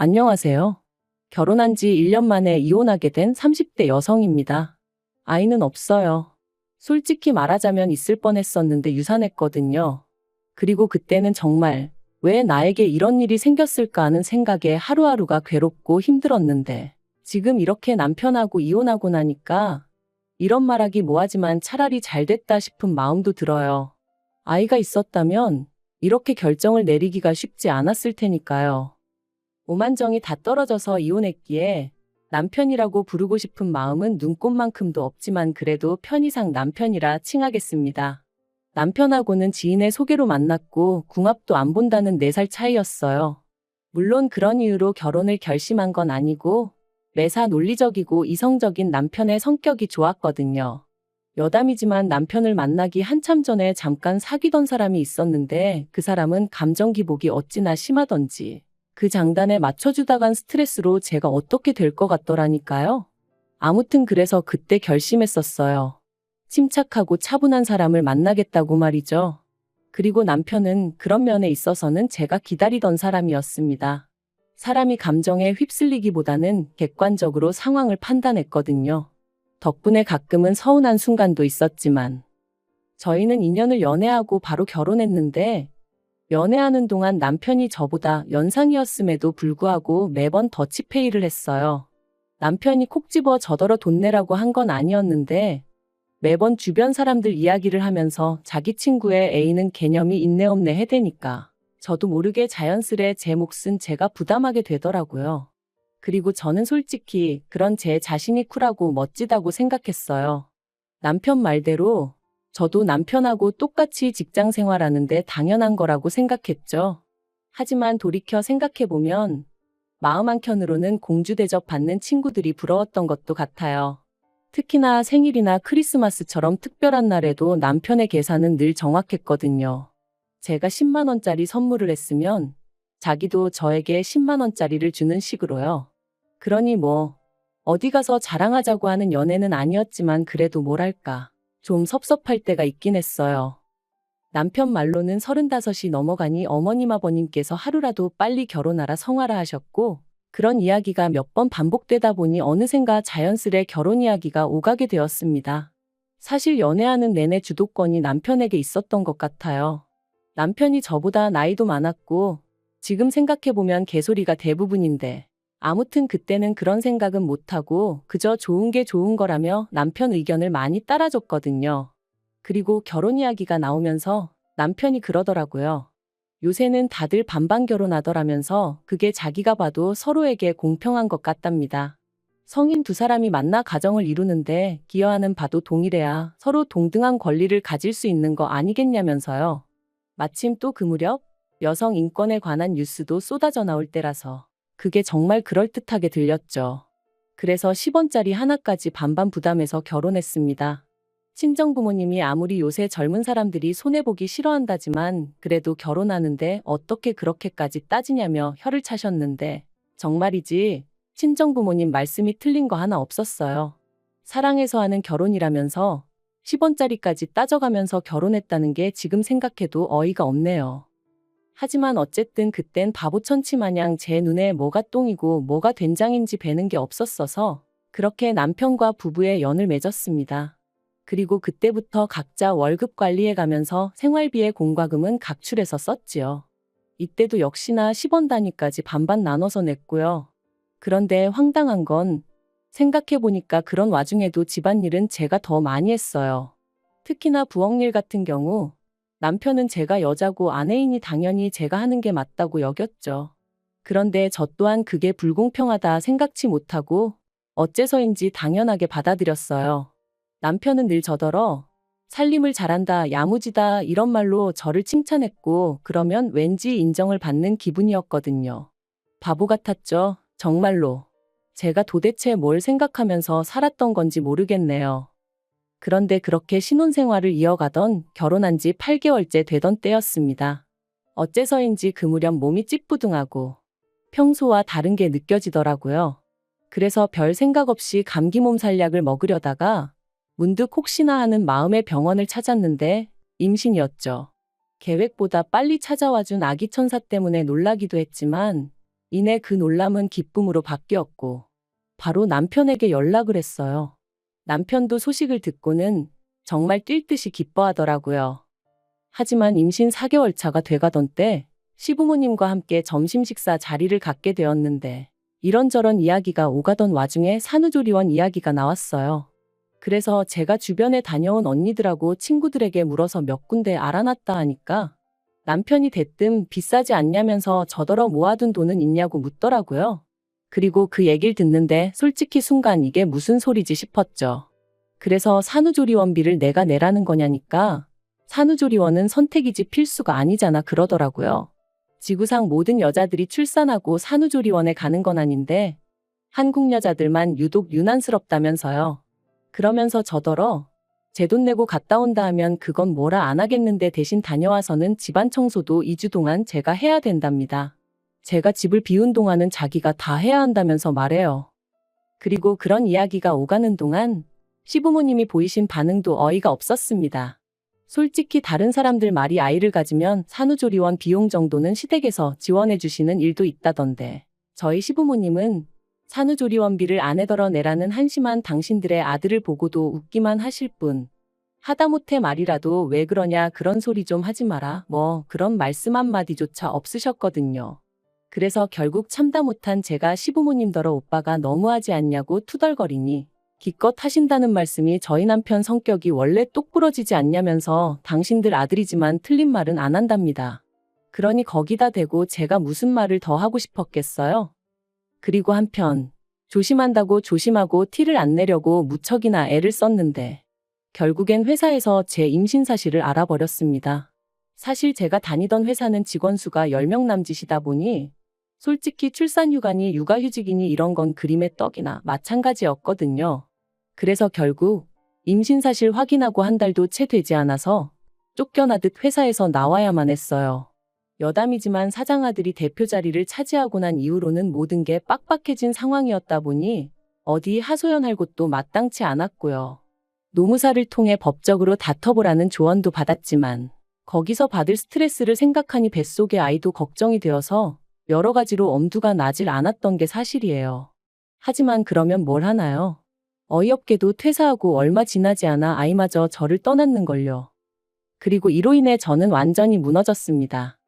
안녕하세요. 결혼한 지 1년 만에 이혼하게 된 30대 여성입니다. 아이는 없어요. 솔직히 말하자면 있을 뻔했었는데 유산했거든요. 그리고 그때는 정말 왜 나에게 이런 일이 생겼을까 하는 생각에 하루하루가 괴롭고 힘들었는데 지금 이렇게 남편하고 이혼하고 나니까 이런 말하기 뭐하지만 차라리 잘 됐다 싶은 마음도 들어요. 아이가 있었다면 이렇게 결정을 내리기가 쉽지 않았을 테니까요. 오만정이 다 떨어져서 이혼했기에 남편이라고 부르고 싶은 마음은 눈꽃만큼도 없지만 그래도 편의상 남편이라 칭하겠습니다. 남편하고는 지인의 소개로 만났고 궁합도 안 본다는 4살 차이였어요. 물론 그런 이유로 결혼을 결심한 건 아니고 매사 논리적이고 이성적인 남편의 성격이 좋았거든요. 여담이지만 남편을 만나기 한참 전에 잠깐 사귀던 사람이 있었는데 그 사람은 감정 기복이 어찌나 심하던지 그 장단에 맞춰주다간 스트레스로 제가 어떻게 될 것 같더라니까요. 아무튼 그래서 그때 결심했었어요. 침착하고 차분한 사람을 만나겠다고 말이죠. 그리고 남편은 그런 면에 있어서는 제가 기다리던 사람이었습니다. 사람이 감정에 휩쓸리기보다는 객관적으로 상황을 판단했거든요. 덕분에 가끔은 서운한 순간도 있었지만 저희는 2년을 연애하고 바로 결혼했는데 연애하는 동안 남편이 저보다 연상이었음에도 불구하고 매번 더치페이를 했어요. 남편이 콕 집어 저더러 돈 내라고 한 건 아니었는데 매번 주변 사람들 이야기를 하면서 자기 친구의 A는 개념이 있네 없네 해대니까 저도 모르게 자연스레 제 몫은 제가 부담하게 되더라고요. 그리고 저는 솔직히 그런 제 자신이 쿨하고 멋지다고 생각했어요. 남편 말대로 저도 남편하고 똑같이 직장 생활하는데 당연한 거라고 생각했죠. 하지만 돌이켜 생각해보면 마음 한켠으로는 공주 대접 받는 친구들이 부러웠던 것도 같아요. 특히나 생일이나 크리스마스처럼 특별한 날에도 남편의 계산은 늘 정확했거든요. 제가 10만원짜리 선물을 했으면 자기도 저에게 10만원짜리를 주는 식으로요. 그러니 뭐, 어디 가서 자랑하자고 하는 연애는 아니었지만 그래도 뭐랄까, 좀 섭섭할 때가 있긴 했어요. 남편 말로는 35이 넘어가니 어머님 아버님께서 하루라도 빨리 결혼하라 성하라 하셨고, 그런 이야기가 몇 번 반복되다 보니 어느샌가 자연스레 결혼 이야기가 오가게 되었습니다. 사실 연애하는 내내 주도권이 남편에게 있었던 것 같아요. 남편이 저보다 나이도 많았고, 지금 생각해보면 개소리가 대부분인데, 아무튼 그때는 그런 생각은 못하고 그저 좋은 게 좋은 거라며 남편 의견을 많이 따라줬거든요. 그리고 결혼 이야기가 나오면서 남편이 그러더라고요. 요새는 다들 반반 결혼하더라면서 그게 자기가 봐도 서로에게 공평한 것 같답니다. 성인 두 사람이 만나 가정을 이루는데 기여하는 바도 동일해야 서로 동등한 권리를 가질 수 있는 거 아니겠냐면서요. 마침 또 그 무렵 여성 인권에 관한 뉴스도 쏟아져 나올 때라서 그게 정말 그럴듯하게 들렸죠. 그래서 10원짜리 하나까지 반반 부담해서 결혼했습니다. 친정 부모님이 아무리 요새 젊은 사람들이 손해보기 싫어한다지만 그래도 결혼하는데 어떻게 그렇게까지 따지냐며 혀를 차셨는데 정말이지 친정 부모님 말씀이 틀린 거 하나 없었어요. 사랑해서 하는 결혼이라면서 10원짜리까지 따져가면서 결혼했다는 게 지금 생각해도 어이가 없네요. 하지만 어쨌든 그땐 바보 천치 마냥 제 눈에 뭐가 똥이고 뭐가 된장인지 배는 게 없었어서 그렇게 남편과 부부의 연을 맺었습니다. 그리고 그때부터 각자 월급 관리해 가면서 생활비의 공과금은 각출해서 썼지요. 이때도 역시나 10원 단위까지 반반 나눠서 냈고요. 그런데 황당한 건 생각해보니까 그런 와중에도 집안일은 제가 더 많이 했어요. 특히나 부엌일 같은 경우 남편은 제가 여자고 아내이니 당연히 제가 하는 게 맞다고 여겼죠. 그런데 저 또한 그게 불공평하다 생각치 못하고 어째서인지 당연하게 받아들였어요. 남편은 늘 저더러 살림을 잘한다, 야무지다 이런 말로 저를 칭찬했고 그러면 왠지 인정을 받는 기분이었거든요. 바보 같았죠, 정말로. 제가 도대체 뭘 생각하면서 살았던 건지 모르겠네요. 그런데 그렇게 신혼생활을 이어가던 결혼한 지 8개월째 되던 때였습니다. 어째서인지 그 무렵 몸이 찌뿌둥하고 평소와 다른 게 느껴지더라고요. 그래서 별 생각 없이 감기 몸살약을 먹으려다가 문득 혹시나 하는 마음의 병원을 찾았는데 임신이었죠. 계획보다 빨리 찾아와 준 아기 천사 때문에 놀라기도 했지만 이내 그 놀람은 기쁨으로 바뀌었고, 바로 남편에게 연락을 했어요. 남편도 소식을 듣고는 정말 뛸 듯이 기뻐하더라고요. 하지만 임신 4개월 차가 돼가던 때 시부모님과 함께 점심 식사 자리를 갖게 되었는데 이런저런 이야기가 오가던 와중에 산후조리원 이야기가 나왔어요. 그래서 제가 주변에 다녀온 언니들하고 친구들에게 물어서 몇 군데 알아놨다 하니까 남편이 대뜸 비싸지 않냐면서 저더러 모아둔 돈은 있냐고 묻더라고요. 그리고 그 얘기를 듣는데 솔직히 순간 이게 무슨 소리지 싶었죠. 그래서 산후조리원비를 내가 내라는 거냐니까 산후조리원은 선택이지 필수가 아니잖아 그러더라고요. 지구상 모든 여자들이 출산하고 산후조리원에 가는 건 아닌데 한국 여자들만 유독 유난스럽다면서요. 그러면서 저더러 제 돈 내고 갔다 온다 하면 그건 뭐라 안 하겠는데 대신 다녀와서는 집안 청소도 2주 동안 제가 해야 된답니다. 제가 집을 비운 동안은 자기가 다 해야 한다면서 말해요. 그리고 그런 이야기가 오가는 동안 시부모님이 보이신 반응도 어이가 없었습니다. 솔직히 다른 사람들 말이 아이를 가지면 산후조리원 비용 정도는 시댁에서 지원해 주시는 일도 있다던데 저희 시부모님은 산후조리원비를 아내더러 내라는 한심한 당신들의 아들을 보고도 웃기만 하실 뿐 하다못해 말이라도 왜 그러냐 그런 소리 좀 하지 마라 뭐 그런 말씀 한마디조차 없으셨거든요. 그래서 결국 참다 못한 제가 시부모님더러 오빠가 너무하지 않냐고 투덜거리니 기껏 하신다는 말씀이 저희 남편 성격이 원래 똑부러지지 않냐면서 당신들 아들이지만 틀린 말은 안 한답니다. 그러니 거기다 대고 제가 무슨 말을 더 하고 싶었겠어요? 그리고 한편 조심한다고 조심하고 티를 안 내려고 무척이나 애를 썼는데 결국엔 회사에서 제 임신 사실을 알아버렸습니다. 사실 제가 다니던 회사는 직원 수가 10명 남짓이다 보니 솔직히 출산휴가니 육아휴직이니 이런 건 그림의 떡이나 마찬가지였거든요. 그래서 결국 임신 사실 확인하고 한 달도 채 되지 않아서 쫓겨나듯 회사에서 나와야만 했어요. 여담이지만 사장 아들이 대표 자리를 차지하고 난 이후로는 모든 게 빡빡해진 상황이었다 보니 어디 하소연할 곳도 마땅치 않았고요. 노무사를 통해 법적으로 다퉈보라는 조언도 받았지만 거기서 받을 스트레스를 생각하니 뱃속의 아이도 걱정이 되어서 여러 가지로 엄두가 나질 않았던 게 사실이에요. 하지만 그러면 뭘 하나요? 어이없게도 퇴사하고 얼마 지나지 않아 아이마저 저를 떠났는걸요. 그리고 이로 인해 저는 완전히 무너졌습니다.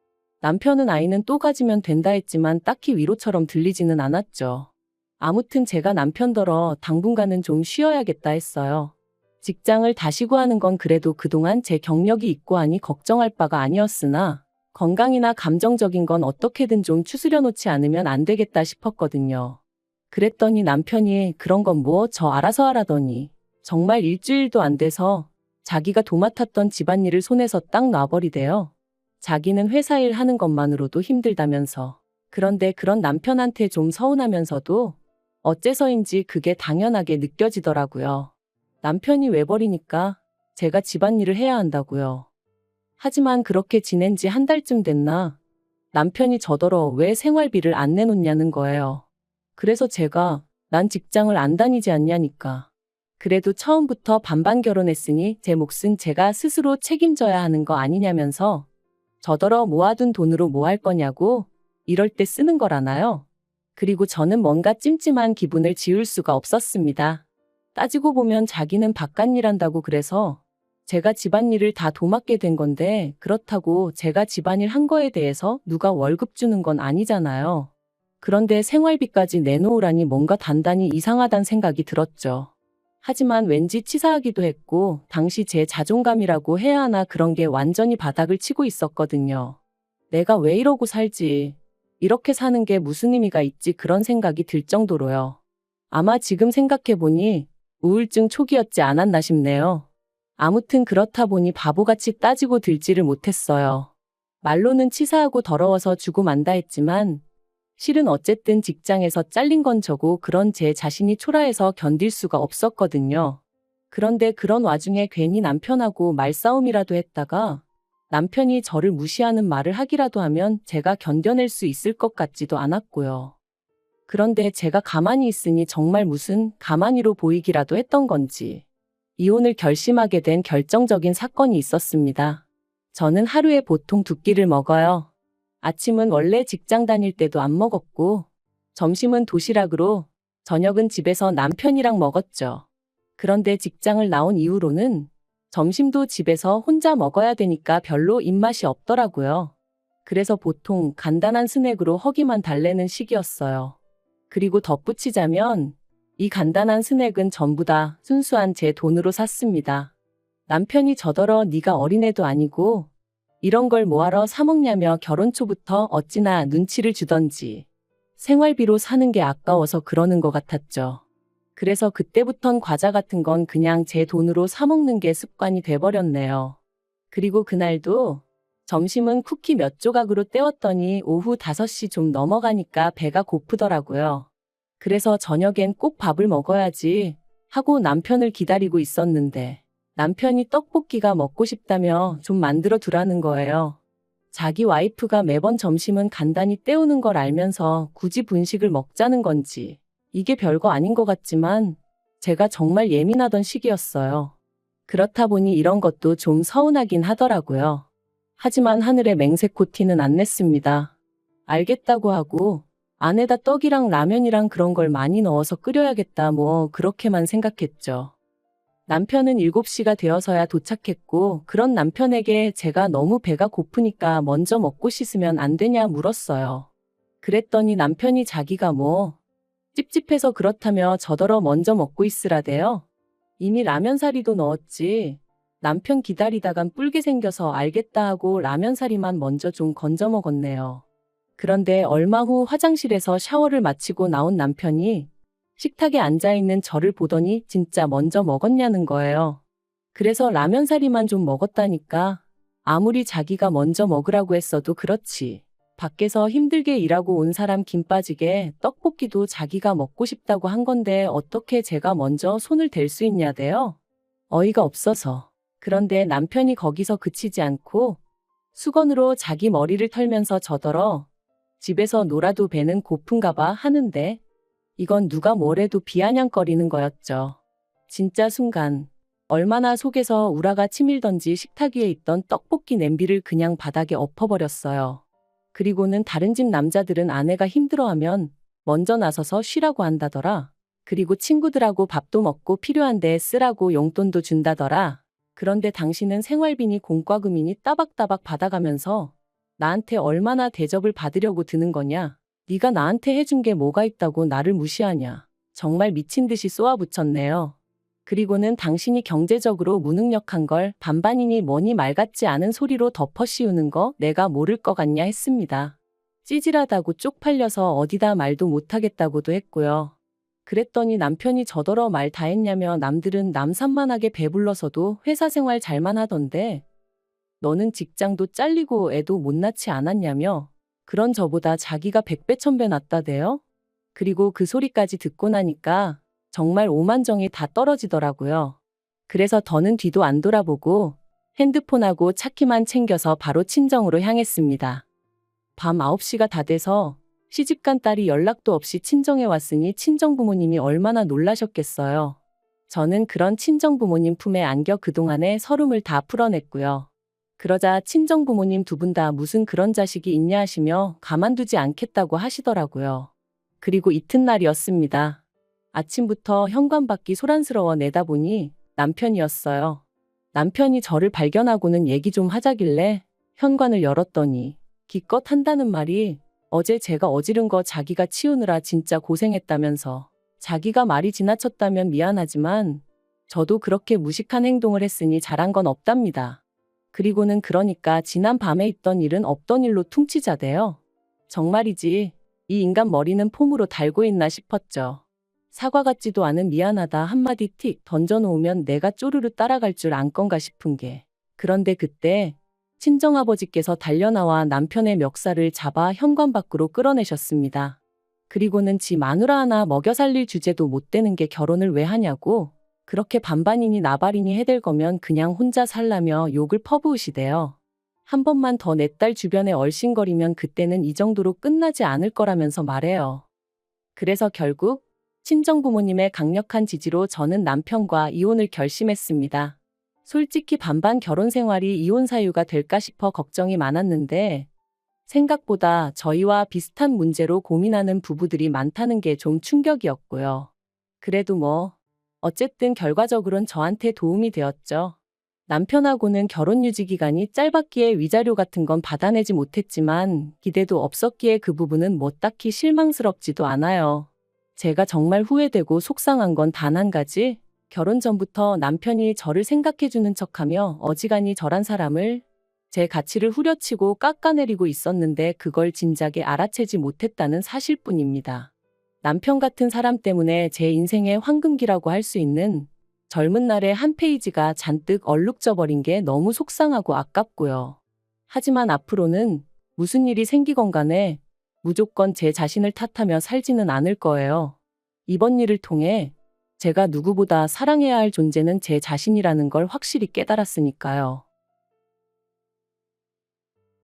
남편은 아이는 또 가지면 된다 했지만 딱히 위로처럼 들리지는 않았죠. 아무튼 제가 남편더러 당분간은 좀 쉬어야겠다 했어요. 직장을 다시 구하는 건 그래도 그동안 제 경력이 있고 하니 걱정할 바가 아니었으나 건강이나 감정적인 건 어떻게든 좀 추스려 놓지 않으면 안 되겠다 싶었거든요. 그랬더니 남편이 그런 건 뭐 저 알아서 하라더니 정말 일주일도 안 돼서 자기가 도맡았던 집안일을 손에서 딱 놔버리대요. 자기는 회사 일 하는 것만으로도 힘들다면서. 그런데 그런 남편한테 좀 서운하면서도 어째서인지 그게 당연하게 느껴지더라고요. 남편이 외버리니까 제가 집안일을 해야 한다고요. 하지만 그렇게 지낸 지 한 달쯤 됐나 남편이 저더러 왜 생활비를 안 내놓냐는 거예요. 그래서 제가 난 직장을 안 다니지 않냐니까. 그래도 처음부터 반반 결혼했으니 제 몫은 제가 스스로 책임져야 하는 거 아니냐면서 저더러 모아둔 돈으로 뭐 할 거냐고 이럴 때 쓰는 거라나요? 그리고 저는 뭔가 찜찜한 기분을 지울 수가 없었습니다. 따지고 보면 자기는 바깥일 한다고 그래서 제가 집안일을 다 도맡게 된 건데 그렇다고 제가 집안일 한 거에 대해서 누가 월급 주는 건 아니잖아요. 그런데 생활비까지 내놓으라니 뭔가 단단히 이상하단 생각이 들었죠. 하지만 왠지 치사하기도 했고 당시 제 자존감이라고 해야 하나 그런 게 완전히 바닥을 치고 있었거든요. 내가 왜 이러고 살지? 이렇게 사는 게 무슨 의미가 있지 그런 생각이 들 정도로요. 아마 지금 생각해보니 우울증 초기였지 않았나 싶네요. 아무튼 그렇다 보니 바보같이 따지고 들지를 못했어요. 말로는 치사하고 더러워서 주고 만다 했지만 실은 어쨌든 직장에서 잘린 건 저고 그런 제 자신이 초라해서 견딜 수가 없었거든요. 그런데 그런 와중에 괜히 남편하고 말싸움이라도 했다가 남편이 저를 무시하는 말을 하기라도 하면 제가 견뎌낼 수 있을 것 같지도 않았고요. 그런데 제가 가만히 있으니 정말 무슨 가만히로 보이기라도 했던 건지 이혼을 결심하게 된 결정적인 사건이 있었습니다. 저는 하루에 보통 두 끼를 먹어요. 아침은 원래 직장 다닐 때도 안 먹었고, 점심은 도시락으로, 저녁은 집에서 남편이랑 먹었죠. 그런데 직장을 나온 이후로는 점심도 집에서 혼자 먹어야 되니까 별로 입맛이 없더라고요. 그래서 보통 간단한 스낵으로 허기만 달래는 시기였어요. 그리고 덧붙이자면 이 간단한 스낵은 전부 다 순수한 제 돈으로 샀습니다. 남편이 저더러 네가 어린애도 아니고 이런 걸 뭐하러 사 먹냐며 결혼 초부터 어찌나 눈치를 주던지 생활비로 사는 게 아까워서 그러는 것 같았죠. 그래서 그때부턴 과자 같은 건 그냥 제 돈으로 사 먹는 게 습관이 돼버렸네요. 그리고 그날도 점심은 쿠키 몇 조각으로 때웠더니 오후 5시 좀 넘어가니까 배가 고프더라고요. 그래서 저녁엔 꼭 밥을 먹어야지 하고 남편을 기다리고 있었는데 남편이 떡볶이가 먹고 싶다며 좀 만들어 두라는 거예요. 자기 와이프가 매번 점심은 간단히 때우는 걸 알면서 굳이 분식을 먹자는 건지 이게 별거 아닌 것 같지만 제가 정말 예민하던 시기였어요. 그렇다 보니 이런 것도 좀 서운하긴 하더라고요. 하지만 하늘에 맹세코 티는 안 냈습니다. 알겠다고 하고 안에다 떡이랑 라면이랑 그런 걸 많이 넣어서 끓여야겠다 뭐 그렇게만 생각했죠. 남편은 7시가 되어서야 도착했고 그런 남편에게 제가 너무 배가 고프니까 먼저 먹고 씻으면 안 되냐 물었어요. 그랬더니 남편이 자기가 뭐 찝찝해서 그렇다며 저더러 먼저 먹고 있으라대요. 이미 라면 사리도 넣었지. 남편 기다리다간 뿔게 생겨서 알겠다 하고 라면 사리만 먼저 좀 건져 먹었네요. 그런데 얼마 후 화장실에서 샤워를 마치고 나온 남편이 식탁에 앉아있는 저를 보더니 진짜 먼저 먹었냐는 거예요. 그래서 라면 사리만 좀 먹었다니까. 아무리 자기가 먼저 먹으라고 했어도 그렇지. 밖에서 힘들게 일하고 온 사람 김 빠지게 떡볶이도 자기가 먹고 싶다고 한 건데 어떻게 제가 먼저 손을 댈 수 있냐대요? 어이가 없어서. 그런데 남편이 거기서 그치지 않고 수건으로 자기 머리를 털면서 저더러 집에서 놀아도 배는 고픈가 봐 하는데 이건 누가 뭐래도 비아냥거리는 거였죠. 진짜 순간 얼마나 속에서 우라가 치밀던지 식탁 위에 있던 떡볶이 냄비를 그냥 바닥에 엎어버렸어요. 그리고는 다른 집 남자들은 아내가 힘들어하면 먼저 나서서 쉬라고 한다더라. 그리고 친구들하고 밥도 먹고 필요한 데 쓰라고 용돈도 준다더라. 그런데 당신은 생활비니 공과금이니 따박따박 받아가면서 나한테 얼마나 대접을 받으려고 드는 거냐? 네가 나한테 해준 게 뭐가 있다고 나를 무시하냐? 정말 미친 듯이 쏘아붙였네요. 그리고는 당신이 경제적으로 무능력한 걸 반반이니 뭐니 말 같지 않은 소리로 덮어 씌우는 거 내가 모를 것 같냐 했습니다. 찌질하다고 쪽팔려서 어디다 말도 못하겠다고도 했고요. 그랬더니 남편이 저더러 말 다 했냐며 남들은 남산만하게 배불러서도 회사 생활 잘만 하던데 너는 직장도 잘리고 애도 못 낳지 않았냐며 그런 저보다 자기가 백배 천배 낫다대요? 그리고 그 소리까지 듣고 나니까 정말 오만정이 다 떨어지더라고요. 그래서 더는 뒤도 안 돌아보고 핸드폰하고 차키만 챙겨서 바로 친정으로 향했습니다. 밤 9시가 다 돼서 시집간 딸이 연락도 없이 친정에 왔으니 친정 부모님이 얼마나 놀라셨겠어요. 저는 그런 친정 부모님 품에 안겨 그동안의 서름을 다 풀어냈고요. 그러자 친정 부모님 두 분 다 무슨 그런 자식이 있냐 하시며 가만두지 않겠다고 하시더라고요. 그리고 이튿날이었습니다. 아침부터 현관밖이 소란스러워 내다보니 남편이었어요. 남편이 저를 발견하고는 얘기 좀 하자길래 현관을 열었더니 기껏 한다는 말이 어제 제가 어지른 거 자기가 치우느라 진짜 고생했다면서 자기가 말이 지나쳤다면 미안하지만 저도 그렇게 무식한 행동을 했으니 잘한 건 없답니다. 그리고는 그러니까 지난 밤에 있던 일은 없던 일로 퉁치자대요. 정말이지 이 인간 머리는 폼으로 달고 있나 싶었죠. 사과 같지도 않은 미안하다 한마디 틱 던져놓으면 내가 쪼르르 따라갈 줄 안 건가 싶은 게. 그런데 그때 친정아버지께서 달려나와 남편의 멱살을 잡아 현관 밖으로 끌어내셨습니다. 그리고는 지 마누라 하나 먹여 살릴 주제도 못 되는 게 결혼을 왜 하냐고 그렇게 반반이니 나발이니 해댈 거면 그냥 혼자 살라며 욕을 퍼부으시대요. 한 번만 더 내 딸 주변에 얼씬거리면 그때는 이 정도로 끝나지 않을 거라면서 말해요. 그래서 결국 친정 부모님의 강력한 지지로 저는 남편과 이혼을 결심했습니다. 솔직히 반반 결혼 생활이 이혼 사유가 될까 싶어 걱정이 많았는데 생각보다 저희와 비슷한 문제로 고민하는 부부들이 많다는 게 좀 충격이었고요. 그래도 뭐, 어쨌든 결과적으론 저한테 도움이 되었죠. 남편하고는 결혼 유지 기간이 짧았기에 위자료 같은 건 받아내지 못했지만 기대도 없었기에 그 부분은 뭐 딱히 실망스럽지도 않아요. 제가 정말 후회되고 속상한 건 단 한 가지. 결혼 전부터 남편이 저를 생각해주는 척하며 어지간히 저란 사람을 제 가치를 후려치고 깎아내리고 있었는데 그걸 진작에 알아채지 못했다는 사실뿐입니다. 남편 같은 사람 때문에 제 인생의 황금기라고 할 수 있는 젊은 날의 한 페이지가 잔뜩 얼룩져 버린 게 너무 속상하고 아깝고요. 하지만 앞으로는 무슨 일이 생기건 간에 무조건 제 자신을 탓하며 살지는 않을 거예요. 이번 일을 통해 제가 누구보다 사랑해야 할 존재는 제 자신이라는 걸 확실히 깨달았으니까요.